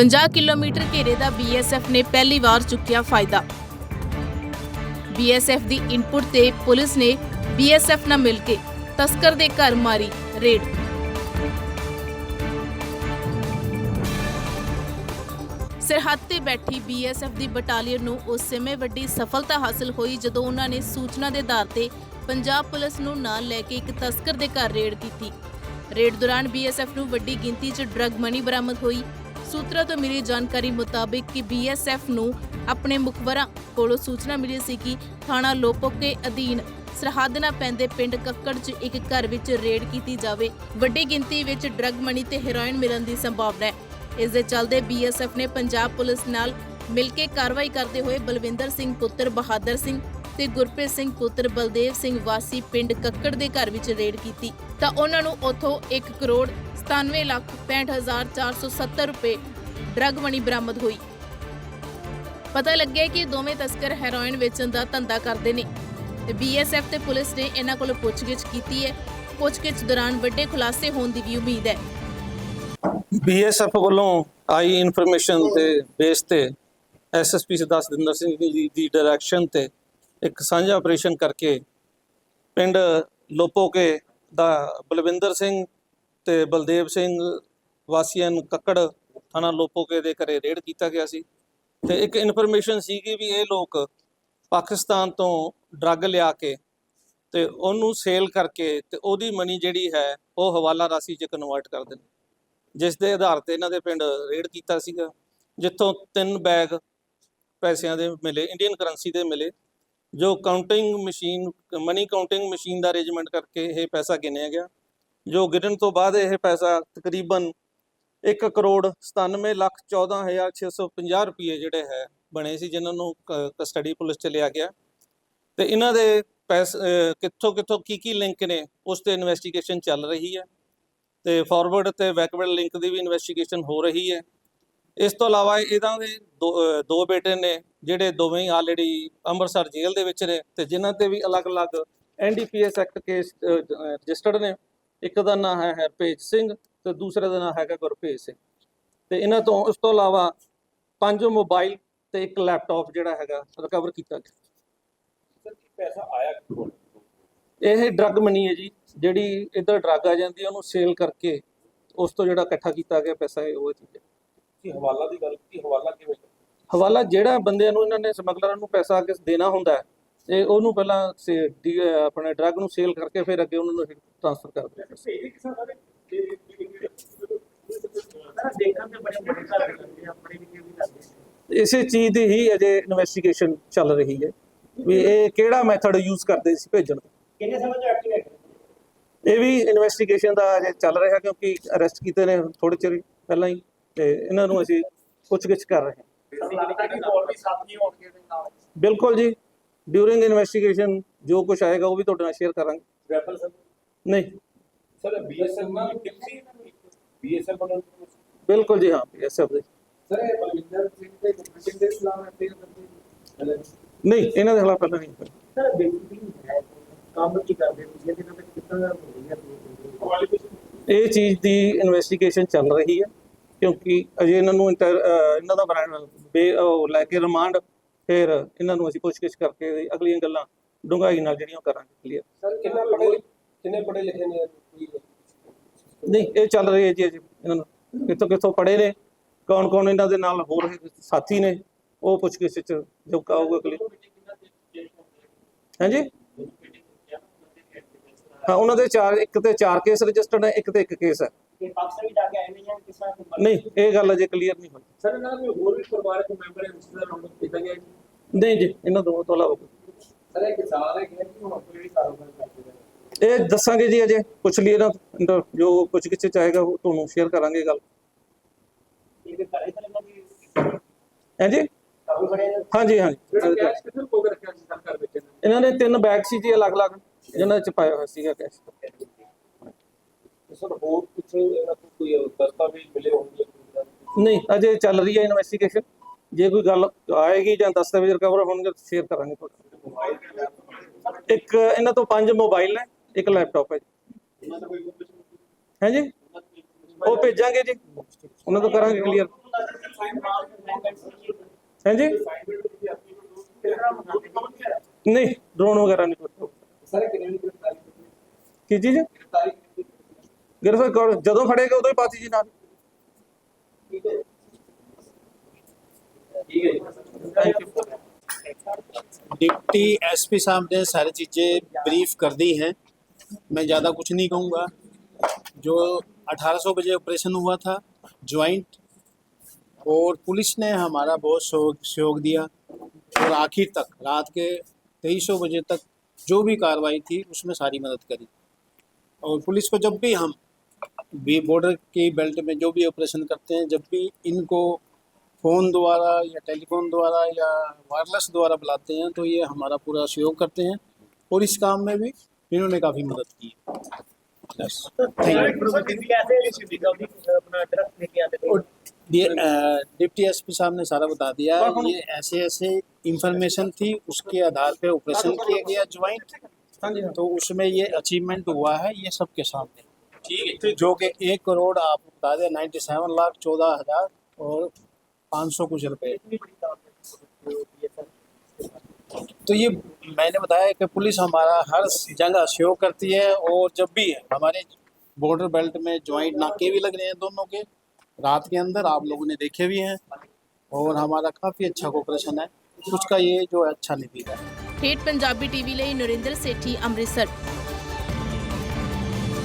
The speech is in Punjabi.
50 ਕਿਲੋਮੀਟਰ ਘੇਰੇ ਦਾ ਬੀਐਸਐਫ ਨੇ ਪਹਿਲੀ ਵਾਰ ਚੁੱਕਿਆ ਫਾਇਦਾ। ਬੀਐਸਐਫ ਦੀ ਇਨਪੁਟ ਤੇ ਪੁਲਿਸ ਨੇ ਬੀਐਸਐਫ ਨਾਲ ਮਿਲ ਕੇ ਤਸਕਰ ਦੇ ਘਰ ਮਾਰੀ ਰੇਡ। ਸਰਹੱਦ ਤੇ ਬੈਠੀ ਬੀਐਸਐਫ ਦੀ ਬਟਾਲੀਅਨ ਨੂੰ ਉਸ ਸਮੇਂ ਵੱਡੀ ਸਫਲਤਾ ਹਾਸਲ ਹੋਈ ਜਦੋਂ ਉਹਨਾਂ ਨੇ ਸੂਚਨਾ ਦੇ ਆਧਾਰ ਤੇ ਪੰਜਾਬ ਪੁਲਿਸ ਨੂੰ ਨਾਲ ਲੈ ਕੇ ਇੱਕ ਤਸਕਰ ਦੇ ਘਰ ਰੇਡ ਕੀਤੀ। ਰੇਡ ਦੌਰਾਨ ਬੀਐਸਐਫ ਨੂੰ ਵੱਡੀ ਗਿਣਤੀ 'ਚ ਡਰੱਗ ਮਨੀ ਬਰਾਮਦ ਹੋਈ। ਸੂਤਰਾਂ ਤੋਂ ਮਿਲੀ ਜਾਣਕਾਰੀ ਮੁਤਾਬਿਕ ਕਿ ਬੀਐਸਐਫ ਨੂੰ ਆਪਣੇ ਮੁਖਬਰਾਂ ਕੋਲੋਂ ਸੂਚਨਾ ਮਿਲੀ ਸੀ ਕਿ ਥਾਣਾ ਲੋਪੋਕੇ ਅਧੀਨ ਸਰਹੱਦ ਪੈਂਦੇ ਪਿੰਡ ਕੱਕੜ 'ਚ ਇੱਕ ਘਰ ਵਿੱਚ ਰੇਡ ਕੀਤੀ ਜਾਵੇ। ਵੱਡੀ ਗਿਣਤੀ ਵਿੱਚ ਡਰੱਗ ਮਨੀ ਤੇ ਹੈਰੋਇਨ ਮਿਲਣ ਦੀ ਸੰਭਾਵਨਾ ਹੈ। ਇਸ ਦੇ ਚੱਲਦੇ ਬੀਐਸਐਫ ਨੇ ਪੰਜਾਬ ਪੁਲਿਸ ਨਾਲ ਮਿਲ ਕੇ ਕਾਰਵਾਈ ਕਰਦੇ ਹੋਏ ਬਲਵਿੰਦਰ ਸਿੰਘ, ਪੁੱਤਰ ਬਹਾਦਰ ਸਿੰਘ ਤੇ ਗੁਰਪ੍ਰੀਤ ਸਿੰਘ ਪੁੱਤਰ ਬਲਦੇਵ ਸਿੰਘ ਵਾਸੀ ਪਿੰਡ ਕੱਕੜ ਦੇ ਘਰ ਵਿੱਚ ਰੇਡ ਕੀਤੀ। ਤਾਂ ਉਹਨਾਂ ਨੂੰ ਉੱਥੋਂ 1 ਕਰੋੜ 97 ਲੱਖ 65470 ਰੁਪਏ ਡਰੱਗ ਮਨੀ ਬਰਾਮਦ ਹੋਈ। ਪਤਾ ਲੱਗਿਆ ਕਿ ਦੋਵੇਂ ਤਸਕਰ ਹੈਰੋਇਨ ਵੇਚਣ ਦਾ ਧੰਦਾ ਕਰਦੇ ਨੇ ਤੇ ਬੀਐਸਐਫ ਤੇ ਪੁਲਿਸ ਨੇ ਇਹਨਾਂ ਕੋਲੋਂ ਪੁੱਛਗਿੱਛ ਕੀਤੀ ਹੈ। ਪੁੱਛਗਿੱਛ ਦੌਰਾਨ ਵੱਡੇ ਖੁਲਾਸੇ ਹੋਣ ਦੀ ਵੀ ਉਮੀਦ ਹੈ। ਬੀਐਸਐਫ ਵੱਲੋਂ ਆਈ ਇਨਫੋਰਮੇਸ਼ਨ ਤੇ ਬੇਸ ਤੇ ਐਸਐਸਪੀ ਸਰਦਾਰ ਸਤਿੰਦਰ ਸਿੰਘ ਜੀ ਦੀ ਡਾਇਰੈਕਸ਼ਨ ਤੇ ਇੱਕ ਸਾਂਝਾ ਆਪਰੇਸ਼ਨ ਕਰਕੇ ਪਿੰਡ ਲੋਪੋਕੇ ਦਾ ਬਲਵਿੰਦਰ ਸਿੰਘ ਤੇ ਬਲਦੇਵ ਸਿੰਘ ਵਾਸੀਆਂ ਨੂੰ ਕੱਕੜ ਥਾਣਾ ਲੋਪੋਕੇ ਦੇ ਘਰੇ ਰੇਡ ਕੀਤਾ ਗਿਆ ਸੀ ਤੇ ਇੱਕ ਇਨਫੋਰਮੇਸ਼ਨ ਸੀਗੀ ਵੀ ਇਹ ਲੋਕ ਪਾਕਿਸਤਾਨ ਤੋਂ ਡਰੱਗ ਲਿਆ ਕੇ ਤੇ ਉਹਨੂੰ ਸੇਲ ਕਰਕੇ ਤੇ ਉਹਦੀ ਮਨੀ ਜਿਹੜੀ ਹੈ ਉਹ ਹਵਾਲਾ ਰਾਸ਼ੀ 'ਚ ਕਨਵਰਟ ਕਰਦੇ ਨੇ ਜਿਸ ਦੇ ਆਧਾਰ ਤੇ ਇਹਨਾਂ ਦੇ ਪਿੰਡ ਰੇਡ ਕੀਤਾ ਸੀਗਾ, ਜਿੱਥੋਂ ਤਿੰਨ ਬੈਗ ਪੈਸਿਆਂ ਦੇ ਮਿਲੇ ਇੰਡੀਅਨ ਕਰੰਸੀ ਦੇ ਮਿਲੇ ਜੋ counting machine money counting machine ਦਾ ਅਰੇਂਜਮੈਂਟ ਕਰਕੇ ਇਹ ਪੈਸਾ ਗਿਣਿਆ ਗਿਆ। ਜੋ ਗਿਣਨ ਤੋਂ ਬਾਅਦ ਇਹ ਪੈਸਾ ਤਕਰੀਬਨ 1 ਕਰੋੜ 97 ਲੱਖ 14650 ਰੁਪਏ ਜਿਹੜੇ ਹੈ, ਬਣੇ ਸੀ, ਜਿਨ੍ਹਾਂ ਨੂੰ ਕਸਟਡੀ ਪੁਲਿਸ ਚ ਲਿਆ ਗਿਆ। ਤੇ ਇਹਨਾਂ ਦੇ ਪੈਸ ਕਿੱਥੋਂ ਕਿੱਥੋਂ ਕੀ ਕੀ ਲਿੰਕ ਨੇ, ਉਸ ਤੇ ਇਨਵੈਸਟੀਗੇਸ਼ਨ ਚੱਲ ਰਹੀ ਹੈ। ਤੇ ਫਾਰਵਰਡ ਤੇ ਬੈਕਵਰਡ ਲਿੰਕ ਦੀ ਵੀ ਇਨਵੈਸਟੀਗੇਸ਼ਨ ਹੋ ਰਹੀ ਹੈ। ਇਸ ਤੋਂ ਇਲਾਵਾ ਇਹਨਾਂ ਦੇ ਦੋ ਬੇਟੇ ਨੇ ਜਿਹੜੇ ਦੋਵੇਂ ਹੀ ਆਲਰੇਡੀ ਅੰਮ੍ਰਿਤਸਰ ਜੇਲ੍ਹ ਦੇ ਵਿੱਚ ਨੇ ਤੇ ਜਿਨ੍ਹਾਂ ਤੇ ਵੀ ਅਲੱਗ-ਅਲੱਗ ਐਨਡੀਪੀਐਸ ਐਕਟ ਕੇਸ ਰਜਿਸਟਰਡ ਨੇ। ਇੱਕ ਦਾ ਨਾਮ ਹੈ ਹਰਪੇਜ ਸਿੰਘ ਤੇ ਦੂਸਰੇ ਦਾ ਨਾਮ ਹੈਗਾ ਗੁਰਪ੍ਰੀਤ ਸਿੰਘ। ਤੇ ਇਹਨਾਂ ਤੋਂ ਉਸ ਤੋਂ ਇਲਾਵਾ ਪੰਜ ਮੋਬਾਈਲ ਤੇ ਇੱਕ ਲੈਪਟਾਪ ਜਿਹੜਾ ਹੈਗਾ ਰਿਕਵਰ ਕੀਤਾ ਗਿਆ। ਸਰ ਕੀ ਪੈਸਾ ਆਇਆ ਕਿੱਥੋਂ? ਇਹ ਡਰੱਗ ਮਨੀ ਹੈ ਜੀ ਜਿਹੜੀ ਇੱਧਰ ਡਰੱਗ ਆ ਜਾਂਦੀ ਹੈ ਉਹਨੂੰ ਸੇਲ ਕਰਕੇ ਉਸ ਤੋਂ ਜਿਹੜਾ ਇਕੱਠਾ ਕੀਤਾ ਗਿਆ ਪੈਸਾ ਹੈ ਉਹ ਚੀਜ਼ ਹੈ। ਕੀ ਹਵਾਲਾ ਦੀ ਗੱਲ ਕੀਤੀ ਹਵਾਲਾ ਕਿਵੇਂ ਹਵਾਲਾ ਜਿਹੜਾ ਬੰਦਿਆਂ ਨੂੰ ਇਹਨਾਂ ਨੇ ਸਮਗਲਰਾਂ ਨੂੰ ਪੈਸਾ ਅੱਗੇ ਦੇਣਾ ਹੁੰਦਾ ਹੈ ਤੇ ਉਹਨੂੰ ਪਹਿਲਾਂ ਆਪਣੇ ਡਰੱਗ ਨੂੰ ਸੇਲ ਕਰਕੇ ਫਿਰ ਅੱਗੇ ਉਹਨਾਂ ਨੂੰ ਟ੍ਰਾਂਸਫਰ ਕਿਸਾ ਵੀ ਕਰਦੇ ਇਸੇ ਚੀਜ਼ ਦੀ ਹੀ ਅਜੇ ਇਨਵੈਸਟੀਗੇਸ਼ਨ ਚੱਲ ਰਹੀ ਹੈ ਵੀ ਇਹ ਕਿਹੜਾ ਮੈਥਡ ਯੂਜ਼ ਕਰਦੇ ਸੀ ਭੇਜਣ ਦਾ ਕਿੰਨੇ ਸਮੇਂ ਤੋਂ ਐਕਟਿਵ ਹੈ ਇਹ ਵੀ ਇਨਵੈਸਟੀਗੇਸ਼ਨ ਦਾ ਅਜੇ ਚੱਲ ਰਿਹਾ ਕਿਉਂਕਿ ਅਰੈਸਟ ਕੀਤੇ ਨੇ ਥੋੜੇ ਚਿਰ ਪਹਿਲਾਂ ਹੀ। ਤੇ ਇਹਨਾਂ ਨੂੰ ਅਸੀਂ ਪੁੱਛਗਿੱਛ ਕਰ ਰਹੇ ਹਾਂ। ਬਿਲਕੁਲ ਜੀ। ਡਿਊਰਿੰਗ ਇਨਵੈਸਟੀਗੇਸ਼ਨ ਜੋ ਕੁਝ ਆਏਗਾ ਉਹ ਵੀ ਤੁਹਾਡੇ ਨਾਲ ਸ਼ੇਅਰ ਕਰਾਂਗੇ। ਸਰ? ਨਹੀਂ। ਸਰ ਬੀਐਸਐਫ ਨਾਲ ਬੀਐਸਐਫ ਬਿਲਕੁਲ ਜੀ ਹਾਂ ਐਸਐਫ ਦੇ। ਸਰ ਬਲਵਿੰਦਰ ਸਿੰਘ ਨਹੀਂ ਇਹਨਾਂ ਦੇ ਖਿਲਾਫ ਪਹਿਲਾਂ ਨਹੀਂ। ਸਰ ਬੇਸਿਕਲੀ ਹੈ ਕੰਮ ਕੀ ਕਰਦੇ ਇਹਦੇ ਨਾਲ ਕਿੰਨਾ ਹੋ ਰਹੀ ਹੈ? ਕੁਆਲੀਫਿਕੇਸ਼ਨ ਇਹ ਚੀਜ਼ ਦੀ ਇਨਵੈਸਟੀਗੇਸ਼ਨ ਚੱਲ ਰਹੀ ਹੈ। ਕਿਉਂਕਿ ਅਜੇ ਇਹਨਾਂ ਨੂੰ ਇੰਟਰ- ਅਹ ਇਹਨਾਂ ਦਾ ਬਰਾ- ਬੇ ਉਹ ਲੈ ਕੇ ਰਿਮਾਂਡ ਫਿਰ ਇਹਨਾਂ ਨੂੰ ਅਸੀਂ ਪੁੱਛਗਿੱਛ ਕਰਕੇ ਅਗਲੀਆਂ ਗੱਲਾਂ ਡੂੰਘਾਈ ਨਾਲ ਜਿਹੜੀਆਂ ਉਹ ਕਰਾਂਗੇ ਕਲੀਅਰ ਸਰ ਕਿੰਨਾ ਪੜੇ ਕਿੰਨੇ ਪੜੇ ਲਿਖੇ ਨੇ ਕੋਈ? ਨਹੀਂ ਇਹ ਚੱਲ ਰਹੀ ਹੈ ਜੀ ਅਜੇ ਇਹਨਾਂ ਨੂੰ। ਕਿੱਥੋਂ ਕਿੱਥੋਂ ਪੜੇ ਨੇ ਕੌਣ ਕੌਣ ਇਹਨਾਂ ਦੇ ਨਾਲ ਹੋਰ ਸਾਥੀ ਨੇ ਉਹ ਪੁੱਛਗਿੱਛ ਚ ਜੋ ਕਹੋਗੇ ਕਲੀਅਰ ਹਾਂਜੀ? ਹਾਂ ਉਹਨਾਂ ਦੇ ਚਾਰ ਇੱਕ ਤੇ ਚਾਰ ਕੇਸ ਰਜਿਸਟਰਡ ਹੈ ਇੱਕ ਤੇ ਇੱਕ ਕੇਸ ਹੈ। ਕਿ ਪਾਕਿਸਤਾਨ ਵੀ ਜਾ ਕੇ ਆਏ ਨੇ ਜਾਂ ਕਿਸ ਤਰ੍ਹਾਂ ਕੋਈ ਨਹੀਂ ਇਹ ਗੱਲ ਅਜੇ ਕਲੀਅਰ ਨਹੀਂ ਹੋਈ। ਸਰ ਇਹਨਾਂ ਦਾ ਕੋਈ ਹੋਰ ਵੀ ਪਰਿਵਾਰਕ ਮੈਂਬਰ ਹੈ ਉਸ ਦਾ ਰਾਉਂਡ ਅਪ ਕੀਤਾ ਗਿਆ ਜੀ? ਨਹੀਂ ਜੀ ਇਹਨਾਂ ਦੋਵਾਂ ਤੋਂ ਇਲਾਵਾ ਕੋਈ। ਸਰ ਇਹ ਕਿਸਾਨ ਹੈ ਕਿ ਹੁਣ ਕੋਈ ਵੀ ਕਾਰੋਬਾਰ ਕਰਦੇ ਨੇ। ਇਹ ਦੱਸਾਂਗੇ ਜੀ ਅਜੇ ਪੁੱਛ ਲਈਏ ਨਾ ਇੰਟਰ- ਜੋ ਪੁੱਛ ਗਿੱਛ ਚਾਹੇਗਾ ਉਹ ਤੁਹਾਨੂੰ ਸ਼ੇਅਰ ਕਰਾਂਗੇ ਗੱਲ। ਇਹ ਵੀ ਕਰੇ ਤਾਂ ਇਹਨਾਂ ਦੀ? ਹਾਂਜੀ ਕੰਮ ਬੜੇ ਨੇ। ਹਾਂਜੀ ਹਾਂਜੀ। ਜਿਹੜਾ ਕੈਸ਼ ਕਿੱਥੇ ਕੋ ਕੇ ਰੱਖਿਆ ਸੀ ਸਰਕਾਰ ਵਿੱਚ ਇਹਨਾਂ ਨੇ? ਇਹਨਾਂ ਨੇ ਤਿੰਨ ਬੈਗ ਸੀ ਜੀ ਅਲੱਗ-ਅਲੱਗ ਜਿਹਨਾਂ ਵਿੱਚ ਪਾਇਆ ਹੋਇਆ ਸੀਗਾ ਕੈਸ਼ ਤੇ ਸਰ ਹੋਰ ਕੁਝ ਇਹਨਾਂ ਤੋਂ ਕੋਈ ਦਸਤਾਵੇਜ਼ ਮਿਲੇ ਹੋਣਗੇ? ਨਹੀਂ ਅਜੇ ਚੱਲ ਰਹੀ ਹੈ ਇਨਵੈਸਟੀਗੇਸ਼ਨ ਜੇ ਕੋਈ ਗੱਲ ਆਏਗੀ ਜਾਂ ਦਸਤਾਵੇਜ਼ ਰਿਕਵਰ ਹੋਣਗੇ ਸ਼ੇਅਰ ਕਰਾਂਗੇ ਤੁਹਾਡੇ ਮੋਬਾਈਲ ਨਾਲ। ਇੱਕ ਇਹਨਾਂ ਤੋਂ ਪੰਜ ਮੋਬਾਈਲ ਨੇ ਇੱਕ ਲੈਪਟਾਪ ਹੈ ਜੀ। ਕੋਈ ਹਾਂਜੀ ਉਹ ਭੇਜਾਂਗੇ ਜੀ। ਉਹਨਾਂ ਤੋਂ ਕਰਾਂਗੇ ਕਲੀਅਰ ਹਾਂਜੀ ਨਹੀਂ ਡਰੋਨ ਵਗੈਰਾ ਨਹੀਂ। ਕੋਈ ਸਾਰੇ ਕਿੰਨੇ? ਕੀ ਚੀਜ਼ ਗ੍ਰਿਫਤਾਰੀ ਕੀਤੀ? ਗ੍ਰਿਫਤਾਰ ਕਰੋ ਜਦੋਂ ਫੜੇਗਾ ਉਦੋਂ ਹੀ ਪਾਤੀ ਜੀ ਨਾਲ ਠੀਕ ਹੈ ਠੀਕ ਹੈ ਜੀ ਥੈਂਕ ਯੂ डिप्टी एसपी साहब ने सारी चीज़ें ब्रीफ कर दी हैं मैं ज़्यादा कुछ नहीं कहूँगा जो 1800 बजे ऑपरेशन हुआ था ज्वाइंट और पुलिस ने हमारा बहुत सहयोग सहयोग दिया और आखिर तक रात के तेईस बजे तक जो भी कार्रवाई थी उसमें सारी मदद करी और पुलिस को जब भी हम भी बॉर्डर की बेल्ट में जो भी ऑपरेशन करते हैं जब भी इनको फ़ोन द्वारा या टेलीफोन द्वारा या वायरलेस द्वारा बुलाते हैं तो ये हमारा पूरा सहयोग करते हैं और इस काम में भी इन्होंने काफ़ी मदद की है। ये डिप्टी एसपी साहब ने सारा बता दिया ये ऐसे ऐसे इंफॉर्मेशन थी उसके आधार पे ऑपरेशन किया गया ज्वाइंट हाँ तो उसमें ये अचीवमेंट हुआ है ये सबके सामने। ठीक है जो कि एक करोड़ आप बता दें नाइन्टी सेवन लाख चौदह हजार और पाँच सौ कुछ रुपए तो ये मैंने बताया कि पुलिस हमारा हर जगह सहयोग करती है और जब भी हमारे बॉर्डर बेल्ट में ज्वाइंट नाके भी लग रहे हैं दोनों के रात के अंदर आप लोगों ने देखे भी हैं और हमारा काफ़ी अच्छा कोऑपरेशन है कुछ का ये जो है अच्छा नहीं दिखा है ਠੇਠ ਪੰਜਾਬੀ ਟੀਵੀ ਲਈ ਨਰਿੰਦਰ ਸੇਠੀ ਅੰਮ੍ਰਿਤਸਰ